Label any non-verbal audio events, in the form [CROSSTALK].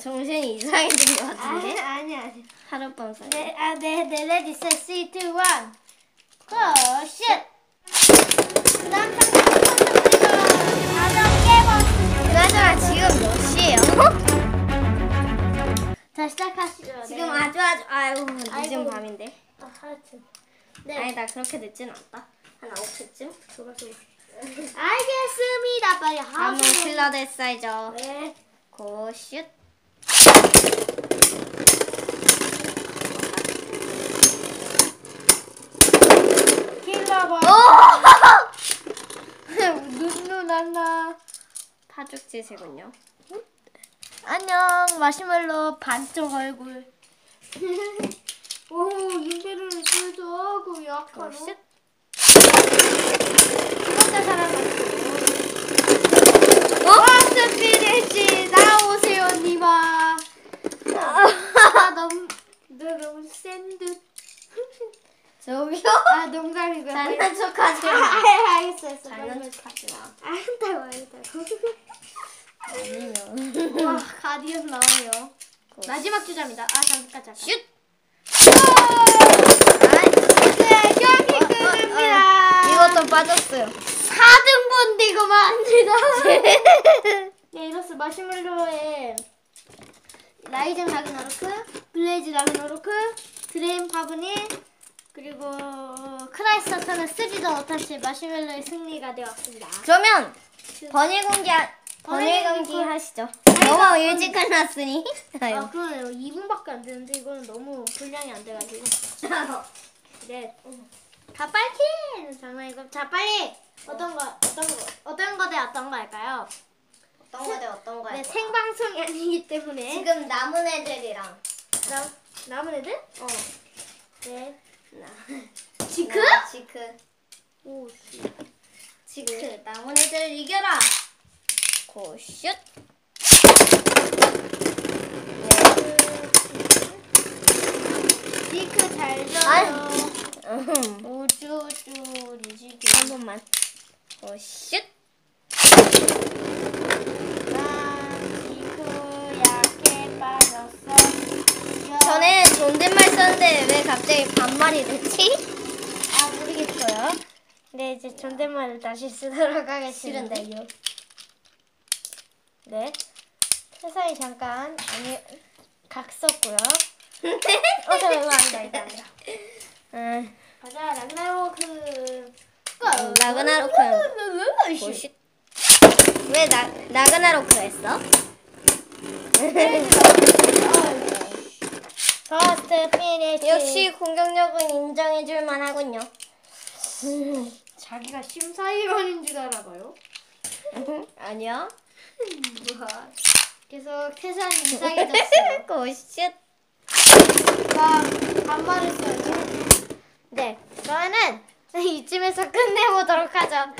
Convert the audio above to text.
정신이 이상해진 것 같은데? 아니 아니. 하룻밤 사이. 네, 아, 네, 네, 레디, 셋, 쓰리, 투, 원. 고, 슛! 그나저나 지금 몇 시예요? [LAUGHS] 자, 시작하시죠. 지금 아주 아주 아유 늦은 아이고. 밤인데. 아, 하여튼. 네. 아니다 그렇게 늦진 않다. 한 9시쯤? 줘봐, 줘봐. 알 겠습니다. 빨리 다음은 하세요. 필라델사이죠. 네. 고슛. 킬러버. [LAUGHS] 눈누난나. 파죽지세군요. 안녕, 마시멜로 반쪽 얼굴. [LAUGHS] 오, 들도 그 약간. 고슛. 진짜 사람 와, 스피릿이 나오세요, 니마. 아, 너무, 너 듯. [LAUGHS] 저기요? 아, 농담이고요. 잘난 척하지 아, 마. 아, 알겠어, 알겠어. 잘난 척하지 마. 아, 한달 와야겠다. 아니면. 와, 가디언 나와요. 마지막 주자입니다. 아, 잠깐, 잠깐. 슛. 네, 경기 끝입니다. 이것도 빠졌어요. 4등분 이거 만들다. 네, 이로써 마시멜로의 라이젠 라그나로크, 블레이즈 라그나로크, 드레인 파브니, 그리고 크라이스터는 쓰지도 못하실 마시멜로의 승리가 되었습니다. 그러면 번일 공개 하- 번일 번일 공개 공개. 하시죠. 너무 일찍 끝났으니. 아, 그러네요. 2분밖에 안 되는데 이거는 너무 분량이 안 돼가지고. [LAUGHS] 네. 다 빨리! 장난이고. 자, 빨리! 어떤 거, 어떤 거, 어떤 거 대 어떤 거 할까요? 어떤 거대 어떤 거 네, 할 거야? 생방송이 아니기 때문에. 지금 남은 애들이랑 남, 남은 애들? 어 네. 나 지크? 나 지크 오, 씨. 지크 남은 애들 이겨라. 고슛. 지크 잘. 음. 우쭈쭈 리지크. 한 번만. 고슛. 썼는데 왜 갑자기 반말이 됐지? 아 모르겠어요. 네 이제 존댓말을 다시 쓰도록 하겠습니다. 싫은데요. 네. 세상이 잠깐 아니 각 썼고요. [LAUGHS] 어 잠깐만. 음, 가자 라그나로크. 라그나로크는 고슛. 왜 나, 나그나로크 했어? 피니시. 역시 공격력은 인정해줄 만하군요. [LAUGHS] 자기가 심사위원인 줄 알아봐요. [LAUGHS] 아니요. 뭐야. 계속 태산이 이상해졌어요. [LAUGHS] 고슛. 막 반말했어요. 네, 그러면은 이쯤에서 끝내보도록 하죠.